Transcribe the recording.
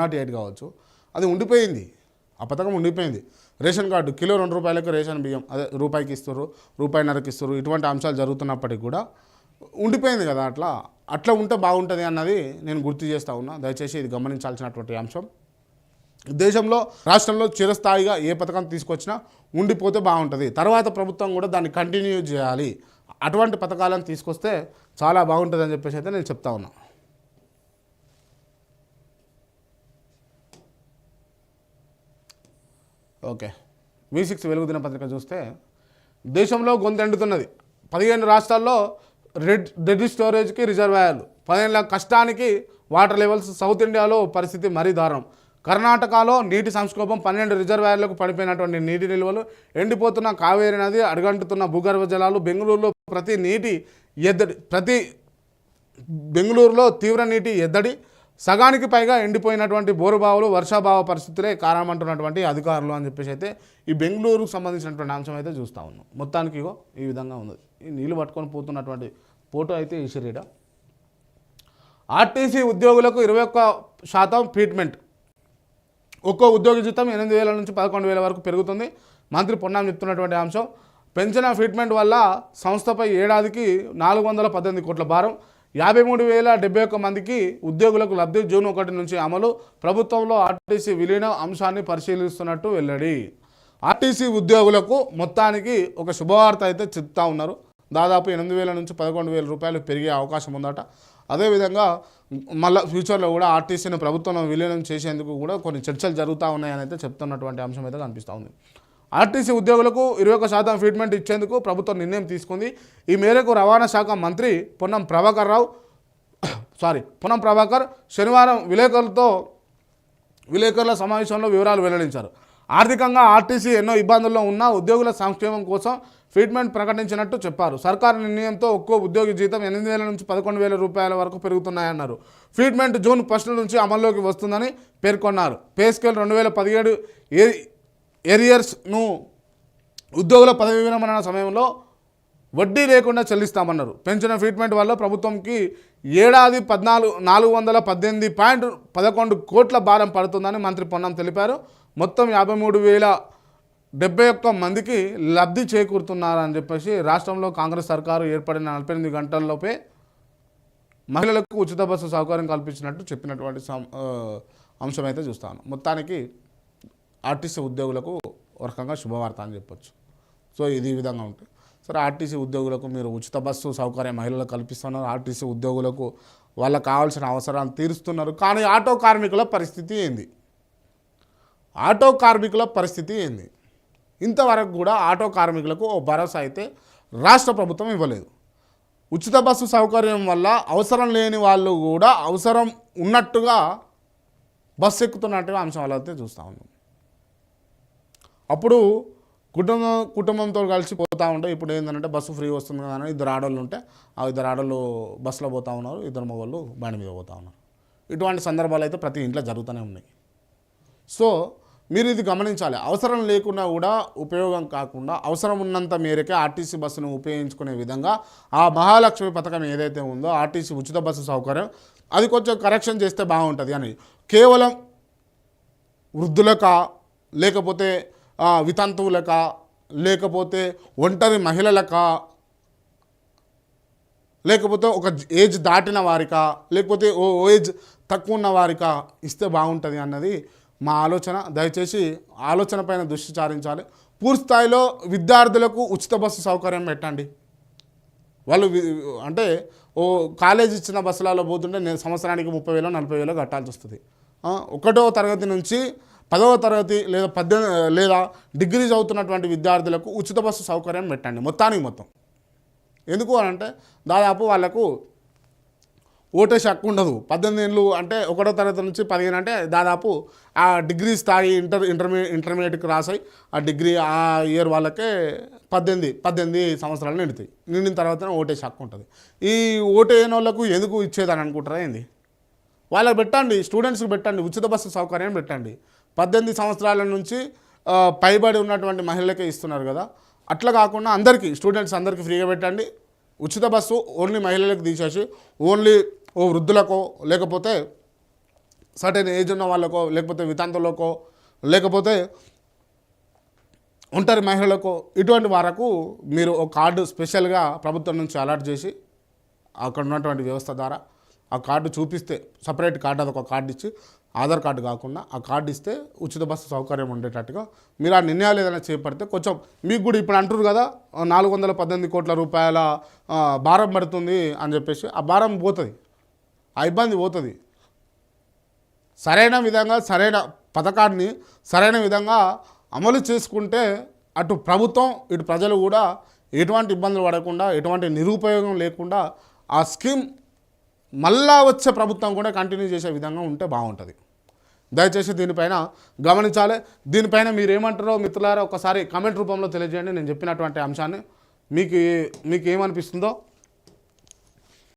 Not eight కావచ్చు. అది ఉండిపోయింది. ఆ పథకం ఉండిపోయింది. రేషన్ కార్డు కిలో రెండు రూపాయలకు రేషన్ బియ్యం అదే రూపాయికి ఇస్తారు రూపాయిన్నరకి ఇస్తారు ఇటువంటి అంశాలు జరుగుతున్నప్పటికీ కూడా ఉండిపోయింది కదా అట్లా. అట్లా ఉంటే బాగుంటుంది అన్నది నేను గుర్తు చేస్తా ఉన్నా. దయచేసి ఇది గమనించాల్సినటువంటి అంశం. దేశంలో రాష్ట్రంలో చిరస్థాయిగా ఏ పథకం తీసుకొచ్చినా ఉండిపోతే బాగుంటుంది. తర్వాత ప్రభుత్వం కూడా దాన్ని కంటిన్యూ చేయాలి. అటువంటి పథకాలను తీసుకొస్తే చాలా బాగుంటుంది అని చెప్పేసి అయితే నేను చెప్తా ఉన్నా. ఓకే. వి సిక్స్ వెలుగు దినపత్రిక చూస్తే దేశంలో గొంతెండుతున్నది పదిహేను రాష్ట్రాల్లో రెడ్ రెడ్ స్టోరేజ్కి రిజర్వాయర్లు పదిహేనుల కష్టానికి వాటర్ లెవెల్స్ సౌత్ ఇండియాలో పరిస్థితి మరీ దారుణం. కర్ణాటకలో నీటి సంక్షోభం పన్నెండు రిజర్వాయర్లకు పడిపోయినటువంటి నీటి నిల్వలు ఎండిపోతున్న కావేరి నది అడుగంటుతున్న భూగర్భ జలాలు బెంగళూరులో ప్రతి నీటి ఎద్దడి ప్రతి బెంగళూరులో తీవ్ర నీటి ఎద్దడి సగానికి పైగా ఎండిపోయినటువంటి బోరుబావులు వర్షాభావ పరిస్థితులే కారణమంటున్నటువంటి అధికారులు అని చెప్పేసి అయితే ఈ బెంగళూరుకు సంబంధించినటువంటి అంశం అయితే చూస్తూ ఉన్నాం. మొత్తానికి ఇగో ఈ విధంగా ఉంది. ఈ నీళ్ళు పట్టుకొని పోతున్నటువంటి ఫోటో అయితే ఈ శరీర ఆర్టీసీ ఉద్యోగులకు ఇరవై ఒక్క శాతం ట్రీట్మెంట్. ఒక్కో ఉద్యోగి జీతం ఎనిమిది వేల నుంచి పదకొండు వేల వరకు పెరుగుతుంది. మంత్రి పొన్నాం చెప్తున్నటువంటి అంశం. పెంచిన ట్రీట్మెంట్ వల్ల సంస్థపై ఏడాదికి నాలుగు వందల పద్దెనిమిది కోట్ల భారం. యాభై మూడు వేల డెబ్బై ఒక్క మందికి ఉద్యోగులకు లబ్ధి జూన్ ఒకటి నుంచి అమలు. ప్రభుత్వంలో ఆర్టీసీ విలీన అంశాన్ని పరిశీలిస్తున్నట్టు వెల్లడి. ఆర్టీసీ ఉద్యోగులకు మొత్తానికి ఒక శుభవార్త అయితే చెప్తా ఉన్నారు. దాదాపు ఎనిమిది వేల నుంచి పదకొండు వేల రూపాయలు పెరిగే అవకాశం ఉందట. అదేవిధంగా మళ్ళీ ఫ్యూచర్లో కూడా ఆర్టీసీని ప్రభుత్వం విలీనం చేసేందుకు కూడా కొన్ని చర్చలు జరుగుతూ ఉన్నాయని అయితే చెప్తున్నటువంటి అంశం అయితే కనిపిస్తూ ఉంది. ఆర్టీసీ ఉద్యోగులకు ఇరవై ఒక శాతం ఫీట్మెంట్ ఇచ్చేందుకు ప్రభుత్వం నిర్ణయం తీసుకుంది. ఈ మేరకు రవాణా శాఖ మంత్రి పొన్నం ప్రభాకర్ రావు సారీ పొన్నం ప్రభాకర్ శనివారం విలేకరులతో విలేకరుల సమావేశంలో వివరాలు వెల్లడించారు. ఆర్థికంగా ఆర్టీసీ ఎన్నో ఇబ్బందుల్లో ఉన్నా ఉద్యోగుల సంక్షేమం కోసం ఫీట్మెంట్ ప్రకటించినట్టు చెప్పారు. సర్కారు నిర్ణయంతో ఒక్కో ఉద్యోగి జీతం ఎనిమిది వేల నుంచి పదకొండు వేల రూపాయల వరకు పెరుగుతున్నాయన్నారు. ఫీట్మెంట్ జూన్ ఫస్ట్ నుంచి అమల్లోకి వస్తుందని పేర్కొన్నారు. పే స్కేల్ రెండు వేల పదిహేడు ఏ ఏరియర్స్ను ఉద్యోగుల పదవి విరమణ సమయంలో వడ్డీ లేకుండా చెల్లిస్తామన్నారు. పెంచిన ట్రీట్మెంట్ వల్ల ప్రభుత్వంకి ఏడాది పద్నాలుగు నాలుగు వందల పద్దెనిమిది పాయింట్ పదకొండు కోట్ల భారం పడుతుందని మంత్రి పొన్నం తెలిపారు. మొత్తం యాభై మూడు వేల డెబ్బై ఒక్క మందికి లబ్ధి చేకూరుతున్నారని చెప్పేసి రాష్ట్రంలో కాంగ్రెస్ సర్కారు ఏర్పడిన నలభై ఎనిమిది గంటల్లోపే మహిళలకు ఉచిత బస్సు సౌకర్యం కల్పించినట్టు చెప్పినటువంటి సం- అంశం అయితే చూస్తాను. మొత్తానికి ఆర్టీసీ ఉద్యోగులకు ఒక రకంగా శుభవార్త అని చెప్పొచ్చు. సో ఇది ఈ విధంగా ఉంటుంది. సరే ఆర్టీసీ ఉద్యోగులకు మీరు ఉచిత బస్సు సౌకర్యం మహిళలకు కల్పిస్తున్నారు. ఆర్టీసీ ఉద్యోగులకు వాళ్ళకు కావాల్సిన అవసరాలు తీరుస్తున్నారు. కానీ ఆటో కార్మికుల పరిస్థితి ఏంది? ఆటో కార్మికుల పరిస్థితి ఏంది? ఇంతవరకు కూడా ఆటో కార్మికులకు ఓ భరోసా అయితే రాష్ట్ర ప్రభుత్వం ఇవ్వలేదు. ఉచిత బస్సు సౌకర్యం వల్ల అవసరం లేని వాళ్ళు కూడా అవసరం ఉన్నట్టుగా బస్సు ఎక్కుతున్నట్టుగా అంశం అయితే చూస్తూ ఉన్నాం. అప్పుడు కుటుంబం కుటుంబంతో కలిసి పోతూ ఉంటే ఇప్పుడు ఏంటంటే బస్సు ఫ్రీ వస్తుంది కదా అని ఇద్దరు ఆడోళ్ళు ఉంటే ఆ ఇద్దరు ఆడోళ్ళు బస్సులో పోతూ ఉన్నారు ఇద్దరు మగవాళ్ళు బండి మీద పోతూ ఉన్నారు. ఇటువంటి సందర్భాలు అయితే ప్రతి ఇంట్లో జరుగుతూనే ఉన్నాయి. సో మీరు ఇది గమనించాలి. అవసరం లేకుండా కూడా ఉపయోగం కాకుండా అవసరం ఉన్నంత మేరకే ఆర్టీసీ బస్సును ఉపయోగించుకునే విధంగా ఆ మహాలక్ష్మి పథకం ఏదైతే ఉందో ఆర్టీసీ ఉచిత బస్సు సౌకర్యం అది కొంచెం కరెక్షన్ చేస్తే బాగుంటుంది అని. కేవలం వృద్ధులకా లేకపోతే వితంతువులకా లేకపోతే ఒంటరి మహిళలకా లేకపోతే ఒక ఏజ్ దాటిన వారికా లేకపోతే ఓ ఏజ్ తక్కువ ఉన్న వారికా ఇస్తే బాగుంటుంది అన్నది మా ఆలోచన. దయచేసి ఆలోచన పైన దృష్టి సారించాలి. పూర్తిస్థాయిలో విద్యార్థులకు ఉచిత బస్సు సౌకర్యం పెట్టండి. వాళ్ళు అంటే ఓ కాలేజ్ ఇచ్చిన బస్సులలో పోతుంటే నేను సంవత్సరానికి ముప్పై వేలు నలభై వేలు కట్టాల్సి వస్తుంది. ఒకటో తరగతి నుంచి పదవ తరగతి లేదా పద్దెనిమిది లేదా డిగ్రీ చదువుతున్నటువంటి విద్యార్థులకు ఉచిత బస్సు సౌకర్యం పెట్టండి. మొత్తానికి మొత్తం. ఎందుకు అని అంటే దాదాపు వాళ్ళకు ఓటేసి హక్కు ఉండదు. పద్దెనిమిది ఏళ్ళు అంటే ఒకటో తరగతి నుంచి పదిహేను అంటే దాదాపు ఆ డిగ్రీ స్థాయి ఇంటర్ ఇంటర్మీడియట్ ఇంటర్మీడియట్కి రాసాయి. ఆ డిగ్రీ ఆ ఇయర్ వాళ్ళకే పద్దెనిమిది పద్దెనిమిది సంవత్సరాలు నిండుతాయి. నిండిన తర్వాతనే ఓటేసి హక్కు ఉంటుంది. ఈ ఓటేయని వాళ్ళకు ఎందుకు ఇచ్చేదని అనుకుంటారా ఏంది? వాళ్ళకి పెట్టండి స్టూడెంట్స్కి పెట్టండి ఉచిత బస్సు సౌకర్యం పెట్టండి. పద్దెనిమిది సంవత్సరాల నుంచి పైబడి ఉన్నటువంటి మహిళలకే ఇస్తున్నారు కదా. అట్లా కాకుండా అందరికీ స్టూడెంట్స్ అందరికీ ఫ్రీగా పెట్టండి. ఉచిత బస్సు ఓన్లీ మహిళలకు తీసేసి ఓన్లీ ఓ వృద్ధులకో లేకపోతే సర్టెన్ ఏజ్ ఉన్న వాళ్ళకో లేకపోతే వితాంతులకో లేకపోతే ఒంటరి మహిళలకు ఇటువంటి వారకు మీరు ఒక కార్డు స్పెషల్గా ప్రభుత్వం నుంచి అలాట్ చేసి అక్కడ ఉన్నటువంటి వ్యవస్థ ద్వారా ఆ కార్డు చూపిస్తే సపరేట్ కార్డు అదొక కార్డు ఇచ్చి ఆధార్ కార్డు కాకుండా ఆ కార్డు ఇస్తే ఉచిత బస్సు సౌకర్యం ఉండేటట్టుగా మీరు ఆ నిర్ణయాలు ఏదైనా చేపడితే కొంచెం మీకు కూడా ఇప్పుడు అంటారు కదా నాలుగు వందల పద్దెనిమిది కోట్ల రూపాయల భారం పడుతుంది అని చెప్పేసి ఆ భారం పోతుంది. ఆ ఇబ్బంది పోతుంది. సరైన విధంగా సరైన పథకాన్ని సరైన విధంగా అమలు చేసుకుంటే అటు ప్రభుత్వం ఇటు ప్రజలు కూడా ఎటువంటి ఇబ్బందులు పడకుండా ఎటువంటి నిరుపయోగం లేకుండా ఆ స్కీమ్ మళ్ళా వచ్చే ప్రభుత్వం కూడా కంటిన్యూ చేసే విధంగా ఉంటే బాగుంటుంది. దయచేసి దీనిపైన గమనించాలి. దీనిపైన మీరు ఏమంటారో మిత్రులారా ఒకసారి కమెంట్ రూపంలో తెలియజేయండి. నేను చెప్పినటువంటి అంశాన్ని మీకు మీకు ఏమనిపిస్తుందో